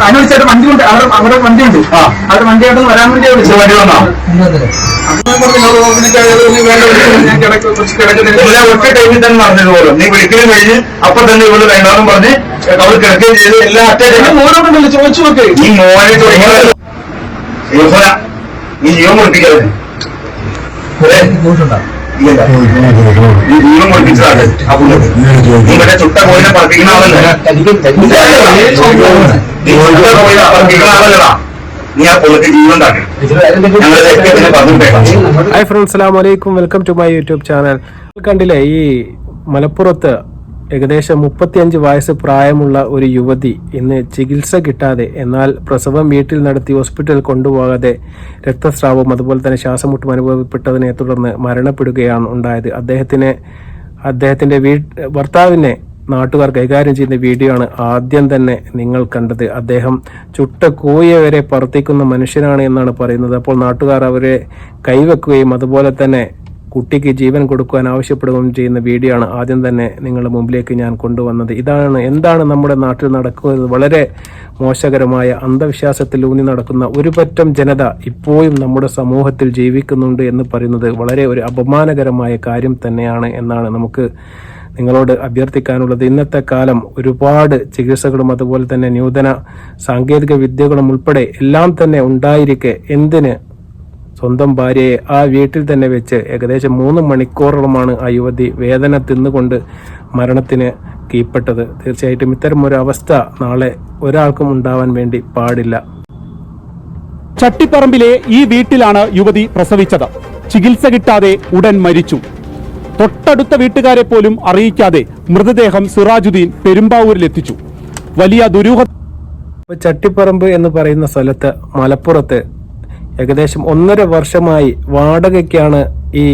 ഞാൻ വിളിച്ചത്. അവിടെ വണ്ടി ഉണ്ട് അവിടെ അവിടെ വണ്ടി ഉണ്ട്. അവിടെ വണ്ടി ആയിട്ട് വരാൻ വേണ്ടി വിളിച്ചു വണ്ടി വന്നോ? അപ്പൊ ഞാൻ പറഞ്ഞു, "ഓ, നിനക്ക് അത് നീ വേണ്ട വിളിച്ചു. ഞാൻ കിടക്ക് കുറച്ച് കിടക്കുന്നില്ല ഒറ്റ ടൈമിൽ തന്നെ പറഞ്ഞത് നീ കഴിഞ്ഞ് അപ്പൊ തന്നെ ഇവൾ വേണ്ടാന്നും പറഞ്ഞ് അവൾ കിടക്കുകയും ചെയ്ത് എല്ലാ ഞാൻ മോനോടുണ്ടല്ലോ ചോദിച്ചു നോക്ക്. നീ മോനെ ചോദിക്കുന്നത് യോഹന നീ ജീവൻ മുടിപ്പിക്കരുത് ഇല്ല നീ ജീവൻ മുടിപ്പിച്ചതാണ് ആ പുള്ളത് നീ മറ്റേ ചുട്ട കോയിനെ പറപ്പിക്കുന്ന ആളല്ലേ? നീ ചുട്ട കോയിനെ പറപ്പിക്കുന്ന ആളല്ലടാ. നീ ആ പുള്ളക്ക് ജീവൻ താക്കി ഞങ്ങൾ രക്തത്തിന് പറഞ്ഞിട്ടേക്കാം ഹായ് ഫ്രണ്ട്സ് അസ്സലാമു അലൈക്കും. Welcome to my YouTube channel കണ്ടില്ലേ ഈ മലപ്പുറത്ത് ഏകദേശം മുപ്പത്തിയഞ്ച് വയസ്സ് പ്രായമുള്ള ഒരു യുവതി ഇന്ന് ചികിത്സ കിട്ടാതെ എന്നാൽ പ്രസവം വീട്ടിൽ നടത്തി ഹോസ്പിറ്റലിൽ കൊണ്ടുപോകാതെ രക്തസ്രാവം അതുപോലെ തന്നെ ശ്വാസമുട്ടും അനുഭവപ്പെട്ടതിനെ തുടർന്ന് മരണപ്പെടുകയാണ് ഉണ്ടായത്. അദ്ദേഹത്തിന് അദ്ദേഹത്തിന്റെ വീ ഭർത്താവിനെ നാട്ടുകാർ കൈകാര്യം ചെയ്യുന്ന വീഡിയോ ആണ് ആദ്യം തന്നെ നിങ്ങൾ കണ്ടത്. അദ്ദേഹം ചുട്ട കോയെ വരെ പറത്തിക്കുന്ന മനുഷ്യനാണ് എന്നാണ് പറയുന്നത്. അപ്പോൾ നാട്ടുകാർ അവരെ കൈവെക്കുകയും അതുപോലെ തന്നെ കുട്ടിക്ക് ജീവൻ കൊടുക്കുവാൻ ആവശ്യപ്പെടുകയും ചെയ്യുന്ന വീഡിയോ ആണ് ആദ്യം തന്നെ നിങ്ങളുടെ മുമ്പിലേക്ക് ഞാൻ കൊണ്ടുവന്നത്. ഇതാണ് എന്താണ് നമ്മുടെ നാട്ടിൽ നടക്കുന്നത്? വളരെ മോശകരമായ അന്ധവിശ്വാസത്തിൽ ഊന്നി നടക്കുന്ന ഒരു പറ്റം ജനത ഇപ്പോഴും നമ്മുടെ സമൂഹത്തിൽ ജീവിക്കുന്നുണ്ട് എന്ന് പറയുന്നത് വളരെ ഒരു അപമാനകരമായ കാര്യം തന്നെയാണ് എന്നാണ് നമുക്ക് നിങ്ങളോട് അഭ്യർത്ഥിക്കാനുള്ളത്. ഇന്നത്തെ കാലം ഒരുപാട് ചികിത്സകളും അതുപോലെ തന്നെ നൂതന സാങ്കേതിക വിദ്യകളും ഉൾപ്പെടെ എല്ലാം തന്നെ ഉണ്ടായിരിക്കെ എന്തിന് സ്വന്തം ഭാര്യയെ ആ വീട്ടിൽ തന്നെ വെച്ച് ഏകദേശം മൂന്ന് മണിക്കൂറോളമാണ് ആ യുവതി വേദന തിന്നുകൊണ്ട് മരണത്തിന് കീഴ്പ്പെട്ടത് തീർച്ചയായിട്ടും ഇത്തരം ഒരു അവസ്ഥ നാളെ ഒരാൾക്കും ഉണ്ടാവാൻ വേണ്ടി പാടില്ല. ചട്ടിപ്പറമ്പിലെ ഈ വീട്ടിലാണ് യുവതി പ്രസവിച്ചത്. ചികിത്സ കിട്ടാതെ ഉടൻ മരിച്ചു. തൊട്ടടുത്ത വീട്ടുകാരെ പോലും അറിയിക്കാതെ മൃതദേഹം സിറാജുദ്ദീൻ പെരുമ്പാവൂരിലെത്തിച്ചു വലിയ ദുരൂഹ ചട്ടിപ്പറമ്പ് എന്ന് പറയുന്ന സ്ഥലത്ത് മലപ്പുറത്ത് ഏകദേശം ഒന്നര വർഷമായി വാടകയ്ക്കാണ് ഈ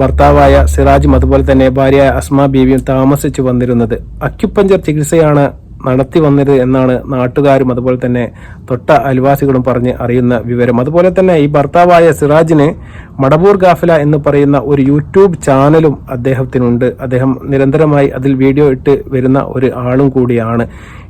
ഭർത്താവായ സിറാജും അതുപോലെ തന്നെ ഭാര്യയായ അസ്മ ബീവിയും താമസിച്ചു വന്നിരുന്നത്. അക്യുപഞ്ചർ ചികിത്സയാണ് നടത്തി വന്നത് എന്നാണ് നാട്ടുകാരും അതുപോലെ തന്നെ തൊട്ട അയൽവാസികളും പറഞ്ഞ് അറിയുന്ന വിവരം. അതുപോലെ തന്നെ ഈ ഭർത്താവായ സിറാജിന് മടബൂർ ഗാഫില എന്ന് പറയുന്ന ഒരു യൂട്യൂബ് ചാനലും അദ്ദേഹത്തിനുണ്ട്. അദ്ദേഹം നിരന്തരമായി അതിൽ വീഡിയോ ഇട്ട് വരുന്ന ഒരു ആളും കൂടിയാണ്.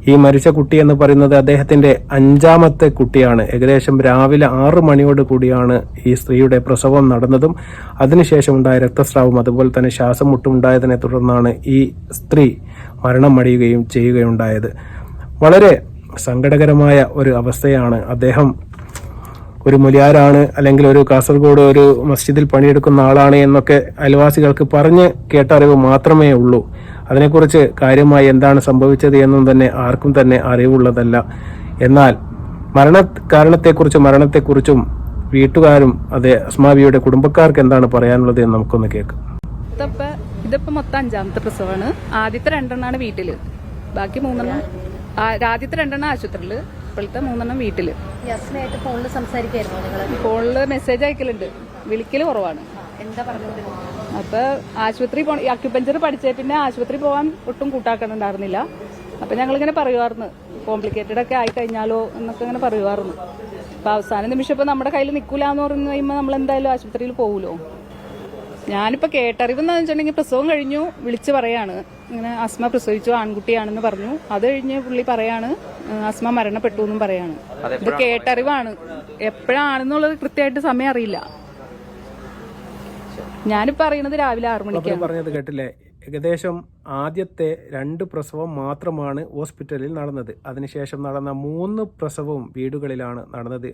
ഈ മരിച്ച കുട്ടി എന്ന് പറയുന്നത് അദ്ദേഹത്തിന്റെ അഞ്ചാമത്തെ കുട്ടിയാണ്. ഏകദേശം രാവിലെ ആറു മണിയോട് കൂടിയാണ് ഈ സ്ത്രീയുടെ പ്രസവം നടന്നതും. അതിനുശേഷം ഉണ്ടായ രക്തസ്രാവം അതുപോലെ തന്നെ ശ്വാസം മുട്ടുണ്ടായതിനെ തുടർന്നാണ് ഈ സ്ത്രീ മരണം അടയുകയും ചെയ്യുകയുണ്ടായത്. വളരെ സങ്കടകരമായ ഒരു അവസ്ഥയാണ് അദ്ദേഹം ഒരു മുലിയാരാണ് അല്ലെങ്കിൽ ഒരു കാസർഗോഡ് ഒരു മസ്ജിദിൽ പണിയെടുക്കുന്ന ആളാണ് എന്നൊക്കെ അയൽവാസികൾക്ക് പറഞ്ഞ് കേട്ടറിവ് മാത്രമേ ഉള്ളൂ. അതിനെക്കുറിച്ച് കാര്യമായി എന്താണ് സംഭവിച്ചത് എന്നും തന്നെ ആർക്കും തന്നെ അറിവുള്ളതല്ല. എന്നാൽ മരണ കാരണത്തെക്കുറിച്ചും മരണത്തെക്കുറിച്ചും വീട്ടുകാരും അതെ അസ്മാബിയുടെ കുടുംബക്കാർക്ക് എന്താണ് പറയാനുള്ളത് എന്ന് നമുക്കൊന്ന് കേൾക്കാം. ഇതിപ്പോ മൊത്തം അഞ്ചാമത്തെ പ്രസവമാണ് ആദ്യത്തെ രണ്ടെണ്ണമാണ് വീട്ടിൽ. ബാക്കി മൂന്നെണ്ണം ആദ്യത്തെ രണ്ടെണ്ണം ആശുപത്രിയിൽ ഇപ്പോഴത്തെ മൂന്നെണ്ണം വീട്ടിൽ. ഫോണിൽ സംസാരിക്കായിരുന്നു ഫോണിൽ മെസ്സേജ് അയക്കലുണ്ട്. വിളിക്കൽ കുറവാണ്. എന്താ അപ്പൊ ആശുപത്രി പോ അക്യുപഞ്ചർ പഠിച്ചേ പിന്നെ ആശുപത്രി പോവാൻ ഒട്ടും കൂട്ടാക്കണുണ്ടായിരുന്നില്ല. അപ്പൊ ഞങ്ങളിങ്ങനെ പറയുമായിരുന്നു കോംപ്ലിക്കേറ്റഡ് ഒക്കെ ആയി കഴിഞ്ഞാലോ എന്നൊക്കെ ഇങ്ങനെ പറയുമായിരുന്നു അപ്പൊ അവസാന നിമിഷം ഇപ്പൊ നമ്മുടെ കയ്യിൽ നിൽക്കൂലെന്ന് പറഞ്ഞു കഴിയുമ്പോൾ നമ്മൾ എന്തായാലും ആശുപത്രിയിൽ പോകുമല്ലോ ഞാനിപ്പോ കേട്ടറിവ് എന്ന് വെച്ചിട്ടുണ്ടെങ്കിൽ പ്രസവം കഴിഞ്ഞു വിളിച്ച് പറയാണ്. ഇങ്ങനെ അസ്മ പ്രസവിച്ചു ആൺകുട്ടിയാണെന്ന് പറഞ്ഞു. അത് കഴിഞ്ഞ് പുള്ളി പറയാണ് അസ്മ മരണപ്പെട്ടു എന്നും പറയാണ്. ഇത് കേട്ടറിവാണ്. എപ്പോഴാണെന്നുള്ളത് കൃത്യമായിട്ട് സമയം അറിയില്ല. ഞാനിപ്പോൾ അറിയണത് രാവിലെ ആറു മണിക്ക് മണിക്കാണ്. പറഞ്ഞത് കേട്ടില്ലേ? ഏകദേശം ആദ്യത്തെ രണ്ട് പ്രസവം മാത്രമാണ് ഹോസ്പിറ്റലിൽ നടന്നത്. അതിനുശേഷം നടന്ന മൂന്ന് പ്രസവവും വീടുകളിലാണ് നടന്നത്.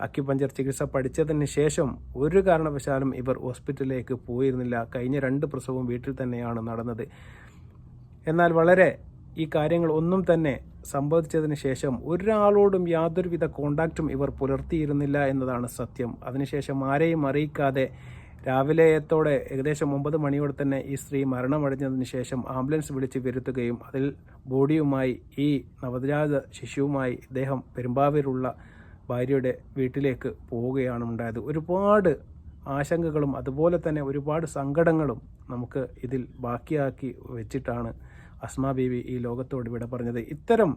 അക്യുപഞ്ചർ ചികിത്സ പഠിച്ചതിന് ശേഷം ഒരു കാരണവശാലും ഇവർ ഹോസ്പിറ്റലിലേക്ക് പോയിരുന്നില്ല. കഴിഞ്ഞ രണ്ട് പ്രസവവും വീട്ടിൽ തന്നെയാണ് നടന്നത്. എന്നാൽ വളരെ ഈ കാര്യങ്ങൾ ഒന്നും തന്നെ സംഭവിച്ചതിന് ശേഷം ഒരാളോടും യാതൊരുവിധ കോണ്ടാക്റ്റും ഇവർ പുലർത്തിയിരുന്നില്ല എന്നതാണ് സത്യം. അതിനുശേഷം ആരെയും അറിയിക്കാതെ രാവിലെയത്തോടെ ഏകദേശം ഒമ്പത് മണിയോടെ തന്നെ ഈ സ്ത്രീ മരണമടഞ്ഞതിന് ശേഷം ആംബുലൻസ് വിളിച്ച് വരുത്തുകയും അതിൽ ബോഡിയുമായി ഈ നവജാത ശിശുവുമായി ഇദ്ദേഹം പെരുമ്പാവൂരുള്ള ഭാര്യയുടെ വീട്ടിലേക്ക് പോവുകയാണ് ഉണ്ടായത്. ഒരുപാട് ആശങ്കകളും അതുപോലെ തന്നെ ഒരുപാട് സങ്കടങ്ങളും നമുക്ക് ഇതിൽ ബാക്കിയാക്കി വെച്ചിട്ടാണ് അസ്മാ ബീവി ഈ ലോകത്തോട് വിട പറഞ്ഞത്. ഇത്തരം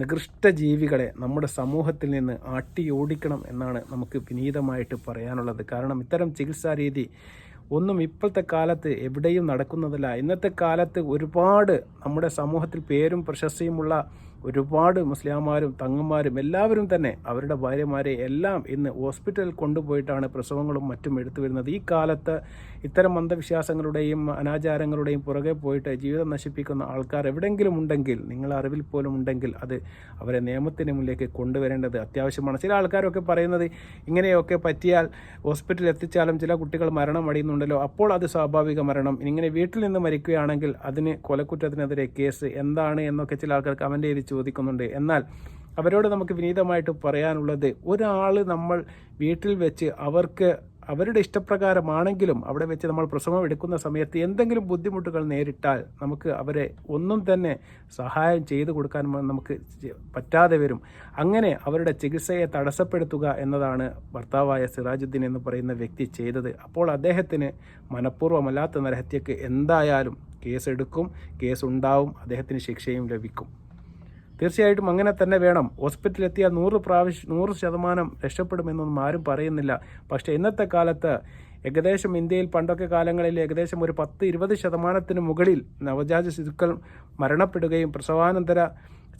നികൃഷ്ട ജീവികളെ നമ്മുടെ സമൂഹത്തിൽ നിന്ന് ആട്ടിയോടിക്കണം എന്നാണ് നമുക്ക് വിനീതമായിട്ട് പറയാനുള്ളത്. കാരണം ഇത്തരം ചികിത്സാ രീതി ഒന്നും ഇപ്പോഴത്തെ കാലത്ത് എവിടെയും നടക്കുന്നതല്ല. ഇന്നത്തെ കാലത്ത് ഒരുപാട് നമ്മുടെ സമൂഹത്തിൽ പേരും പ്രശസ്തിയുമുള്ള ഒരുപാട് മുസ്ലിംമാരും തങ്ങന്മാരും എല്ലാവരും തന്നെ അവരുടെ ഭാര്യമാരെ എല്ലാം ഇന്ന് ഹോസ്പിറ്റലിൽ കൊണ്ടുപോയിട്ടാണ് പ്രസവങ്ങളും മറ്റും എടുത്തു വരുന്നത്. ഈ കാലത്ത് ഇത്തരം അന്ധവിശ്വാസങ്ങളുടെയും അനാചാരങ്ങളുടെയും പുറകെ പോയിട്ട് ജീവിതം നശിപ്പിക്കുന്ന ആൾക്കാർ എവിടെയെങ്കിലും ഉണ്ടെങ്കിൽ നിങ്ങളെ അറിവിൽ പോലും ഉണ്ടെങ്കിൽ അത് അവരെ നിയമത്തിന് മുന്നിലേക്ക് കൊണ്ടുവരേണ്ടത് അത്യാവശ്യമാണ്. ചില ആൾക്കാരൊക്കെ പറയുന്നത് ഇങ്ങനെയൊക്കെ പറ്റിയാൽ ഹോസ്പിറ്റലിൽ എത്തിച്ചാലും ചില കുട്ടികൾ മരണം അടിയുന്നുണ്ടല്ലോ അപ്പോൾ അത് സ്വാഭാവിക മരണം. ഇങ്ങനെ വീട്ടിൽ നിന്ന് മരിക്കുകയാണെങ്കിൽ അതിന് കൊലക്കുറ്റത്തിനെതിരെ കേസ് എന്താണ് എന്നൊക്കെ ചില ആൾക്കാർ കമന്റ് ചെയ്ത് ചോദിക്കുന്നുണ്ട്. എന്നാൽ അവരോട് നമുക്ക് വിനീതമായിട്ട് പറയാനുള്ളത് ഒരാൾ നമ്മൾ വീട്ടിൽ വെച്ച് അവർക്ക് അവരുടെ ഇഷ്ടപ്രകാരമാണെങ്കിലും അവിടെ വെച്ച് നമ്മൾ പ്രസവം എടുക്കുന്ന സമയത്ത് എന്തെങ്കിലും ബുദ്ധിമുട്ടുകൾ നേരിട്ടാൽ നമുക്ക് അവരെ ഒന്നും തന്നെ സഹായം ചെയ്തു കൊടുക്കാൻ നമുക്ക് പറ്റാതെ വരും. അങ്ങനെ അവരുടെ ചികിത്സയെ തടസ്സപ്പെടുത്തുക എന്നതാണ് ഭർത്താവായ സിറാജുദ്ദീൻ എന്ന് പറയുന്ന വ്യക്തി ചെയ്തത്. അപ്പോൾ അദ്ദേഹത്തിന് മനഃപൂർവമല്ലാത്ത നരഹത്യക്ക് എന്തായാലും കേസെടുക്കും കേസ് ഉണ്ടാവും അദ്ദേഹത്തിന് ശിക്ഷയും ലഭിക്കും. തീർച്ചയായിട്ടും അങ്ങനെ തന്നെ വേണം. ഹോസ്പിറ്റലിൽ എത്തിയാൽ നൂറ് പ്രാവശ്യം നൂറ് ശതമാനം രക്ഷപ്പെടുമെന്നൊന്നും ആരും പറയുന്നില്ല. പക്ഷേ ഇന്നത്തെ കാലത്ത് ഏകദേശം ഇന്ത്യയിൽ പണ്ടൊക്കെ കാലങ്ങളിൽ ഏകദേശം ഒരു പത്ത് ഇരുപത് ശതമാനത്തിന് മുകളിൽ നവജാത ശിശുക്കൾ മരണപ്പെടുകയും പ്രസവാനന്തര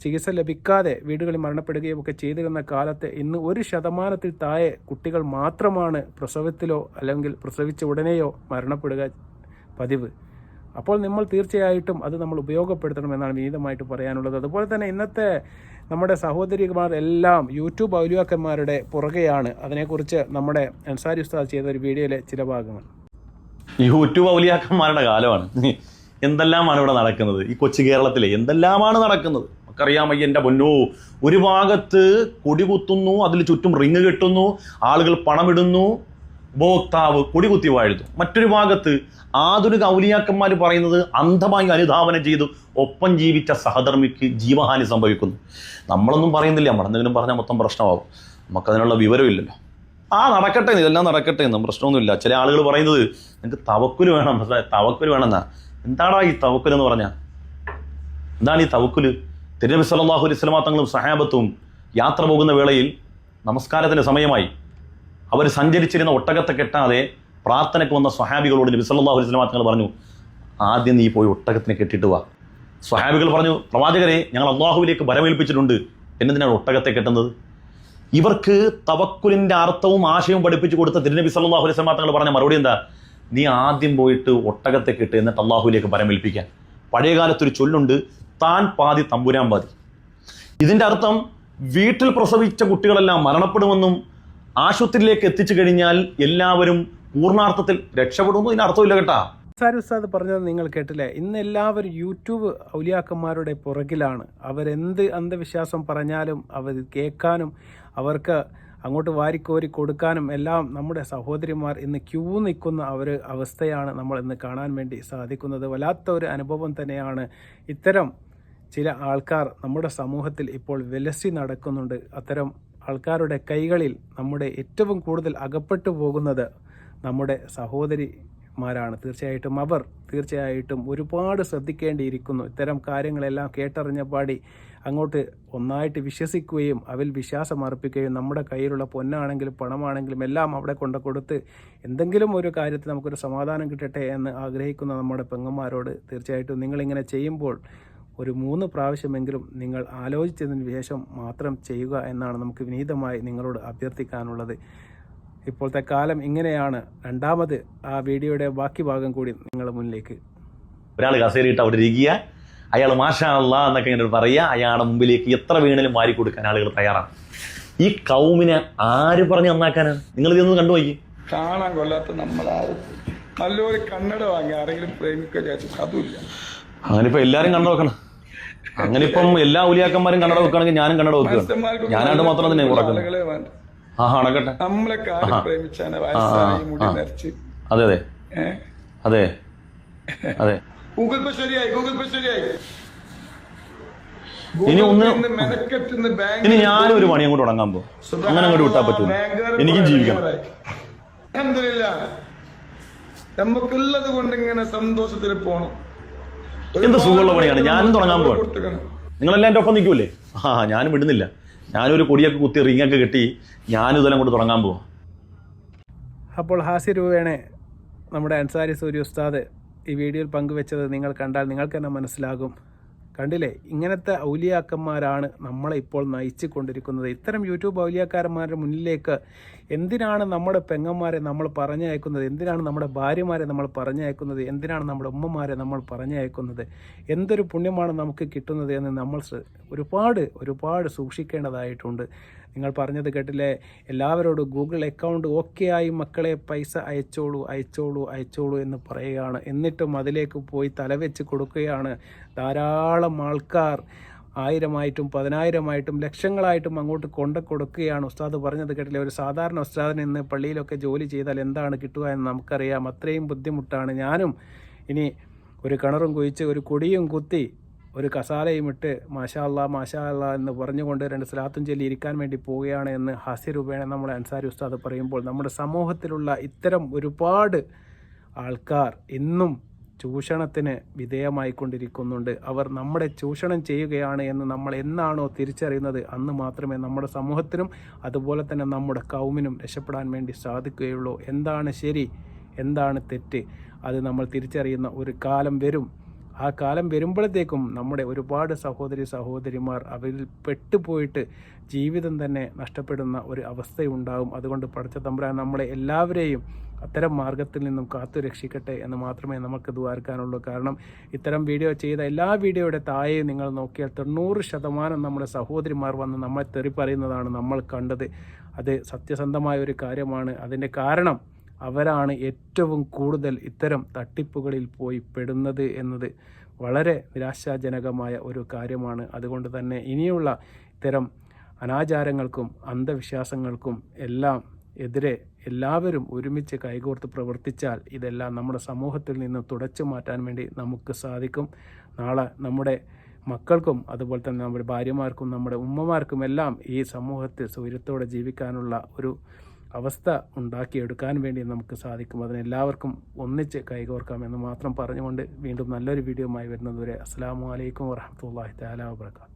ചികിത്സ ലഭിക്കാതെ വീടുകളിൽ മരണപ്പെടുകയും ഒക്കെ ചെയ്തിരുന്ന കാലത്ത് ഇന്ന് ഒരു ശതമാനത്തിൽ താഴെ കുട്ടികൾ മാത്രമാണ് പ്രസവത്തിലോ അല്ലെങ്കിൽ പ്രസവിച്ച ഉടനെയോ മരണപ്പെടുക പതിവ്. അപ്പോൾ നമ്മൾ തീർച്ചയായിട്ടും അത് നമ്മൾ ഉപയോഗപ്പെടുത്തണമെന്നാണ് വിനീതമായിട്ട് പറയാനുള്ളത്. അതുപോലെ തന്നെ ഇന്നത്തെ നമ്മുടെ സഹോദരിമാർ എല്ലാം യൂട്യൂബ് ഔലിയാക്കന്മാരുടെ പുറകെയാണ്. അതിനെക്കുറിച്ച് നമ്മുടെ അൻസാരി ഉസ്താദ് ചെയ്ത ഒരു വീഡിയോയിലെ ചില ഭാഗങ്ങൾ. യൂട്യൂബ് ഔലിയാക്കന്മാരുടെ കാലമാണ്. എന്തെല്ലാമാണ് ഇവിടെ നടക്കുന്നത്? ഈ കൊച്ചു കേരളത്തിലെ എന്തെല്ലാമാണ് നടക്കുന്നത്? നമുക്കറിയാം അയ്യ എന്റെ പൊന്നോ ഒരു ഭാഗത്ത് കൊടികുത്തുന്നു അതിൽ ചുറ്റും റിങ് കെട്ടുന്നു ആളുകൾ പണമിടുന്നു ഉപഭോക്താവ് കൊടി കുത്തി വാഴുന്നു. മറ്റൊരു ഭാഗത്ത് ആധുനിക ഔലിയാക്കന്മാർ പറയുന്നത് അന്ധമായി അനുധാവനം ചെയ്തു ഒപ്പം ജീവിച്ച സഹധർമ്മിക്ക് ജീവഹാനി സംഭവിക്കുന്നു. നമ്മളൊന്നും പറയുന്നില്ല. നമ്മളെന്തെങ്കിലും പറഞ്ഞാൽ മൊത്തം പ്രശ്നമാകും. നമുക്കതിനുള്ള വിവരമില്ലല്ലോ ആ നടക്കട്ടെ. ഇതെല്ലാം നടക്കട്ടെ. എന്നും പ്രശ്നമൊന്നുമില്ല. ചില ആളുകൾ പറയുന്നത് നിങ്ങൾക്ക് തവക്കുൽ വേണം. തവക്കുൽ വേണമെന്നാ. എന്താടാ ഈ തവക്കുൽ എന്ന് പറഞ്ഞാൽ എന്താണ് ഈ തവക്കുൽ തിരുനബി സല്ലാഹു അലൈഹി തങ്ങളും സഹാബത്തും യാത്ര പോകുന്ന വേളയിൽ നമസ്കാരത്തിന്റെ സമയമായി. അവർ സഞ്ചരിച്ചിരുന്ന ഒട്ടകത്തെ കെട്ടാതെ പ്രാർത്ഥനയ്ക്ക് വന്ന സ്വഹാബികളോട് നബി സല്ലല്ലാഹു അലൈഹി വസല്ലം തങ്ങൾ പറഞ്ഞു ആദ്യം നീ പോയി ഒട്ടകത്തിനെ കെട്ടിട്ട് വാ. സ്വഹാബികൾ പറഞ്ഞു പ്രവാചകരെ ഞങ്ങൾ അള്ളാഹുവിലേക്ക് വരമേൽപ്പിച്ചിട്ടുണ്ട് എന്നതിനാണ് ഒട്ടകത്തെ കെട്ടുന്നത്? ഇവർക്ക് തവക്കുലിന്റെ അർത്ഥവും ആശയവും പഠിപ്പിച്ചു കൊടുത്ത തിരുനബി സല്ലല്ലാഹു അലൈഹി വസല്ലം തങ്ങൾ പറഞ്ഞ മറുപടി എന്താ? നീ ആദ്യം പോയിട്ട് ഒട്ടകത്തെ കെട്ട് എന്നിട്ട് അള്ളാഹുവിലേക്ക് വരമേൽപ്പിക്കാൻ. പഴയകാലത്തൊരു ചൊല്ലുണ്ട് താൻ പാതി തമ്പുരാൻ പാതി. ഇതിന്റെ അർത്ഥം വീട്ടിൽ പ്രസവിച്ച കുട്ടികളെല്ലാം മരണപ്പെടുമെന്നും ആശുപത്രിയിലേക്ക് എത്തിച്ചു കഴിഞ്ഞാൽ എല്ലാവരും പൂർണാർത്ഥത്തിൽ രക്ഷപ്പെടുന്നു ഇതിന് അർത്ഥമില്ല കേട്ടാ. സാരി ഉസ്താദ് പറഞ്ഞത് നിങ്ങൾ കേട്ടില്ലേ? ഇന്ന് എല്ലാവരും യൂട്യൂബ് ഔലിയാക്കന്മാരുടെ പുറകിലാണ്. അവരെന്ത് അന്ധവിശ്വാസം പറഞ്ഞാലും അവർ കേൾക്കാനും അവർക്ക് അങ്ങോട്ട് വാരിക്കോരി കൊടുക്കാനും എല്ലാം നമ്മുടെ സഹോദരിമാർ ഇന്ന് ക്യൂ നിൽക്കുന്ന ഒരു അവസ്ഥയാണ് നമ്മൾ ഇന്ന് കാണാൻ വേണ്ടി സാധിക്കുന്നത്. വല്ലാത്ത ഒരു അനുഭവം തന്നെയാണ് ഇത്തരം ചില ആൾക്കാർ നമ്മുടെ സമൂഹത്തിൽ ഇപ്പോൾ വിലസി നടക്കുന്നുണ്ട്. അത്തരം ആൾക്കാരുടെ കൈകളിൽ നമ്മുടെ ഏറ്റവും കൂടുതൽ അകപ്പെട്ടു പോകുന്നത് നമ്മുടെ സഹോദരിമാരാണ്. തീർച്ചയായിട്ടും അവർ തീർച്ചയായിട്ടും ഒരുപാട് ശ്രദ്ധിക്കേണ്ടിയിരിക്കുന്നു. ഇത്തരം കാര്യങ്ങളെല്ലാം കേട്ടറിഞ്ഞ പാടി അങ്ങോട്ട് ഒന്നായിട്ട് വിശ്വസിക്കുകയും അവൽ വിശ്വാസം അർപ്പിക്കുകയും നമ്മുടെ കയ്യിലുള്ള പൊന്നാണെങ്കിലും പണമാണെങ്കിലും എല്ലാം അവിടെ കൊണ്ട് കൊടുത്ത് എന്തെങ്കിലും ഒരു കാര്യത്തിൽ നമുക്കൊരു സമാധാനം കിട്ടട്ടെ എന്ന് ആഗ്രഹിക്കുന്ന നമ്മുടെ പെങ്ങന്മാരോട് തീർച്ചയായിട്ടും നിങ്ങളിങ്ങനെ ചെയ്യുമ്പോൾ ഒരു മൂന്ന് പ്രാവശ്യമെങ്കിലും നിങ്ങൾ ആലോചിച്ചതിന് ശേഷം മാത്രം ചെയ്യുക എന്നാണ് നമുക്ക് വിനീതമായി നിങ്ങളോട് അഭ്യർത്ഥിക്കാനുള്ളത്. ഇപ്പോഴത്തെ കാലം ഇങ്ങനെയാണ്. രണ്ടാമത് ആ വീഡിയോയുടെ ബാക്കി ഭാഗം കൂടി നിങ്ങളുടെ മുന്നിലേക്ക്. ഒരാൾ കസേരയിട്ട് അവിടെ ഇരിക്കുക. അയാൾ മാഷാ അല്ലാ എന്നൊക്കെ ഇങ്ങനെ പറയുക. അയാളുടെ മുമ്പിലേക്ക് എത്ര വീണലും വാരി കൊടുക്കാൻ ആളുകൾ തയ്യാറാണ്. ഈ കൗമിനെ ആര് പറഞ്ഞ് നന്നാക്കാനാണ് നിങ്ങൾ ഇതൊന്ന് കണ്ടുപോയി കാണാൻ കൊല്ലാത്ത നമ്മളാരും. നല്ലൊരു കണ്ണട വാങ്ങി ആരെങ്കിലും പ്രേമിക്കുക അതുമില്ല. അങ്ങനെ ഇപ്പൊ എല്ലാരും കണ്ടു വെക്കണം. അങ്ങനെ ഇപ്പം എല്ലാ ഉലിയാക്കന്മാരും കണ്ണട വെക്കുകയാണെങ്കിൽ ഞാനും കണ്ണട വെക്കുകയാണ് ഞാനായിട്ട് മാത്രം തന്നെ കുറക്കുന്നത് ആ നമ്മളെ പ്രേമിച്ചാണ് അതെ അതെ അതെ അതെ ഗൂഗിൾ പേ ശരിയായി ഗൂഗിൾ പേ ശരിയായി ഇനി ഒന്ന് ഇനി ഞാനും ഒരു പണി അങ്ങോട്ട് തുടങ്ങാൻ പോകും അങ്ങനെ അങ്ങോട്ട് വിട്ടാൽ പറ്റൂ എനിക്കും ജീവിക്കണം. നമുക്കുള്ളത് കൊണ്ട് ഇങ്ങനെ സന്തോഷത്തിൽ പോണം എന്ത് സുഖമുള്ള പണിയാണ്? ഞാനും തുടങ്ങാൻ പോവാണ്. കൊടുത്തുക്കണം. നിങ്ങളെല്ലാം എന്റെ ഒപ്പം നിൽക്കൂലേ? ആ ഞാനും വിടുന്നില്ല. ഞാനൊരു കൊടിയൊക്കെ കുത്തി റിങ്ങൊക്കെ കെട്ടി ഞാനും ഇതെല്ലാം കൊണ്ട് തുടങ്ങാൻ പോവാം. അപ്പോൾ ഹാസ്യ രൂപേണെ നമ്മുടെ അൻസാരി സൂര്യ ഉസ്താദ് ഈ വീഡിയോയിൽ പങ്കുവെച്ചത് നിങ്ങൾ കണ്ടാൽ നിങ്ങൾക്ക് തന്നെ മനസ്സിലാകും. കണ്ടില്ലേ? ഇങ്ങനത്തെ ഔലിയാക്കന്മാരാണ് നമ്മളെ ഇപ്പോൾ നയിച്ചു കൊണ്ടിരിക്കുന്നത് ഇത്തരം യൂട്യൂബ് ഔലിയാക്കാരന്മാരുടെ മുന്നിലേക്ക് എന്തിനാണ് നമ്മുടെ പെങ്ങന്മാരെ നമ്മൾ പറഞ്ഞയക്കുന്നത്? എന്തിനാണ് നമ്മുടെ ഭാര്യമാരെ നമ്മൾ പറഞ്ഞയക്കുന്നത്? എന്തിനാണ് നമ്മുടെ ഉമ്മമാരെ നമ്മൾ പറഞ്ഞയക്കുന്നത്? എന്തൊരു പുണ്യമാണ് നമുക്ക് കിട്ടുന്നത് എന്ന് നമ്മൾ ഒരുപാട് ഒരുപാട് സൂക്ഷിക്കേണ്ടതായിട്ടുണ്ട്. നിങ്ങൾ പറഞ്ഞത് കേട്ടില്ലേ? എല്ലാവരോടും ഗൂഗിൾ അക്കൗണ്ട് ഓക്കെ ആയി മക്കളെ പൈസ അയച്ചോളൂ അയച്ചോളൂ അയച്ചോളൂ എന്ന് പറയുകയാണ്. എന്നിട്ടും അതിലേക്ക് പോയി തലവെച്ച് കൊടുക്കുകയാണ്. ധാരാളം ആൾക്കാർ ആയിരമായിട്ടും പതിനായിരമായിട്ടും ലക്ഷങ്ങളായിട്ടും അങ്ങോട്ട് കൊണ്ട കൊടുക്കുകയാണ്. ഉസ്താദ് പറഞ്ഞത് കേട്ടില്ലേ? ഒരു സാധാരണ ഉസ്താദിന് ഇന്ന് പള്ളിയിലൊക്കെ ജോലി ചെയ്താൽ എന്താണ് കിട്ടുക എന്ന് നമുക്കറിയാം. അത്രയും ബുദ്ധിമുട്ടാണ്. ഞാനും ഇനി ഒരു കിണറും കുഴിച്ച് ഒരു കൊടിയും കുത്തി ഒരു കസാലയും ഇട്ട് മാഷാല്ല മാഷാല്ല എന്ന് പറഞ്ഞുകൊണ്ട് രണ്ട് സ്ഥലത്തും ചൊല്ലി ഇരിക്കാൻ വേണ്ടി പോവുകയാണ് എന്ന് ഹാസ്യരൂപേണ നമ്മുടെ അൻസാരി ഉസ്താദ് പറയുമ്പോൾ നമ്മുടെ സമൂഹത്തിലുള്ള ഇത്തരം ഒരുപാട് ആൾക്കാർ ഇന്നും ചൂഷണത്തിന് വിധേയമായിക്കൊണ്ടിരിക്കുന്നുണ്ട്. അവർ നമ്മുടെ ചൂഷണം ചെയ്യുകയാണ് എന്ന് നമ്മൾ എന്നാണോ തിരിച്ചറിയുന്നത് അന്ന് മാത്രമേ നമ്മുടെ സമൂഹത്തിനും അതുപോലെ തന്നെ നമ്മുടെ കൗമിനും രക്ഷപ്പെടാൻ വേണ്ടി സാധിക്കുകയുള്ളൂ. എന്താണ് ശരി? എന്താണ് തെറ്റ്? അത് നമ്മൾ തിരിച്ചറിയുന്ന ഒരു കാലം വരും. ആ കാലം വരുമ്പോഴത്തേക്കും നമ്മുടെ ഒരുപാട് സഹോദരി സഹോദരിമാർ അവരിൽ പെട്ടുപോയിട്ട് ജീവിതം തന്നെ നഷ്ടപ്പെടുന്ന ഒരു അവസ്ഥയുണ്ടാകും. അതുകൊണ്ട് പഠിച്ച തമ്പുരാൻ നമ്മളെ എല്ലാവരെയും അത്തരം മാർഗത്തിൽ നിന്നും കാത്തു രക്ഷിക്കട്ടെ എന്ന് മാത്രമേ നമുക്ക് ദ്വാരക്കാനുള്ളൂ. കാരണം ഇത്തരം വീഡിയോ ചെയ്ത എല്ലാ വീഡിയോയുടെ താഴെ നിങ്ങൾ നോക്കിയാൽ തൊണ്ണൂറ് ശതമാനം നമ്മുടെ സഹോദരിമാർ വന്ന് നമ്മളെ തെറി പറയുന്നതാണ് നമ്മൾ കണ്ടത്. അത് സത്യസന്ധമായ ഒരു കാര്യമാണ്. അതിന്റെ കാരണം അവരാണ് ഏറ്റവും കൂടുതൽ ഇത്തരം തട്ടിപ്പുകളിൽ പോയി പെടുന്നത് എന്നത് വളരെ നിരാശാജനകമായ ഒരു കാര്യമാണ്. അതുകൊണ്ട് തന്നെ ഇനിയുള്ള ഇത്തരം അനാചാരങ്ങൾക്കും അന്ധവിശ്വാസങ്ങൾക്കും എല്ലാം എതിരെ എല്ലാവരും ഒരുമിച്ച് കൈകോർത്ത് പ്രവർത്തിച്ചാൽ ഇതെല്ലാം നമ്മുടെ സമൂഹത്തിൽ നിന്ന് തുടച്ചു മാറ്റാൻ വേണ്ടി നമുക്ക് സാധിക്കും. നാളെ നമ്മുടെ മക്കൾക്കും അതുപോലെ തന്നെ നമ്മുടെ ഭാര്യമാർക്കും നമ്മുടെ ഉമ്മമാർക്കും എല്ലാം ഈ സമൂഹത്തിൽ സൗര്യത്തോടെ ജീവിക്കാനുള്ള ഒരു അവസ്ഥ ഉണ്ടാക്കിയെടുക്കാൻ വേണ്ടി നമുക്ക് സാധിക്കും. അതിനെല്ലാവർക്കും ഒന്നിച്ച് കൈകോർക്കാം എന്ന് മാത്രം പറഞ്ഞുകൊണ്ട് വീണ്ടും നല്ലൊരു വീഡിയോ ആയി വരുന്നതുവരെ അസ്സാം വലൈക്കും വരഹമുല്ലാ താല വാബർക്കാത്തു